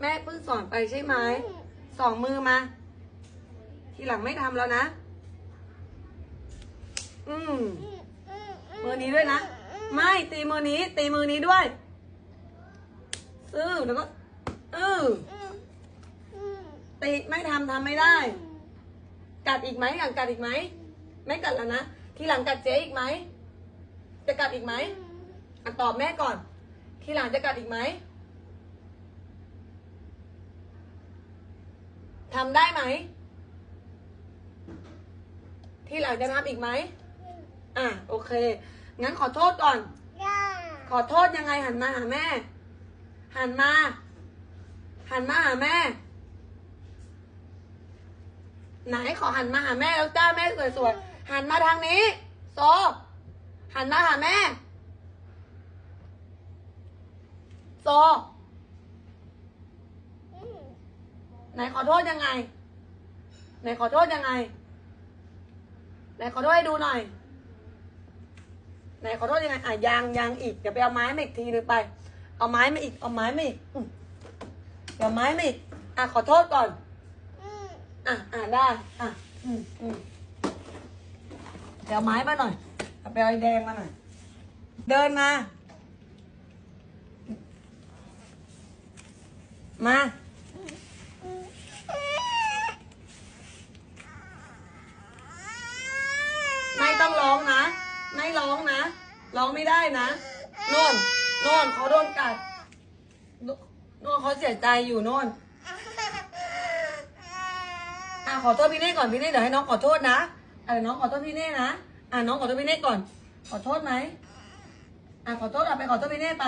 แม่เพิ่งสอนไปใช่ไหมสองมือมา ทีหลังไม่ทำแล้วนะ อืมมือนี้ด้วยนะ ไม่ตีมือนี้ ตีมือนี้ด้วยซื้อแล้วก็เออตีไม่ทำทำไม่ได้ กัดอีกไหมอยากกัดอีกไหม ไม่กัดแล้วนะ ทีหลังกัดเจ๊อีกไหม จะกัดอีกไหมอะตอบแม่ก่อน ทีหลังจะกัดอีกไหม ทำได้ไหม ทีหลังจะทำอีกไหม อะ โอเค งั้นขอโทษก่อน ขอโทษยังไงหันมาหาแม่ หันมา หันมาหาแม่ ไหนขอหันมาหาแม่แล้วจ้าแม่สวยๆหันมาทางนี้โซหันมาหาแม่โซ ไหนขอโทษยังไง ไหนขอโทษยังไง ไหนขอโทษให้ดูหน่อย ไหนขอโทษยังไง อะยังยังอีก เดี๋ยวไปเอาไม้มาอีกทีหนึงไป เอาไม้มาอีก เอาไม้มาอีกเดี๋ยวไม้มาอีก อะขอโทษก่อน อะอะได้ อะ อืมอืมเดี๋ยวไม้มาหน่อยเอาไปเอาไอ้แดงมาหน่อย เดินมา มา ไม่ต้องร้องนะ ไม่ร้องนะ ร้องไม่ได้นะนนนนเขาโดนกัดนนเขาเสียใจอยู่นนอะขอโทษพี่เน่ก่อนพี่เน่เดี๋ยวให้น้องขอโทษนะอะเดี๋ยวน้องขอโทษพี่เน่นะอะน้องขอโทษพี่เน่ก่อน ขอโทษไหมอะขอโทษเอาไปขอโทษพี่เน่ไป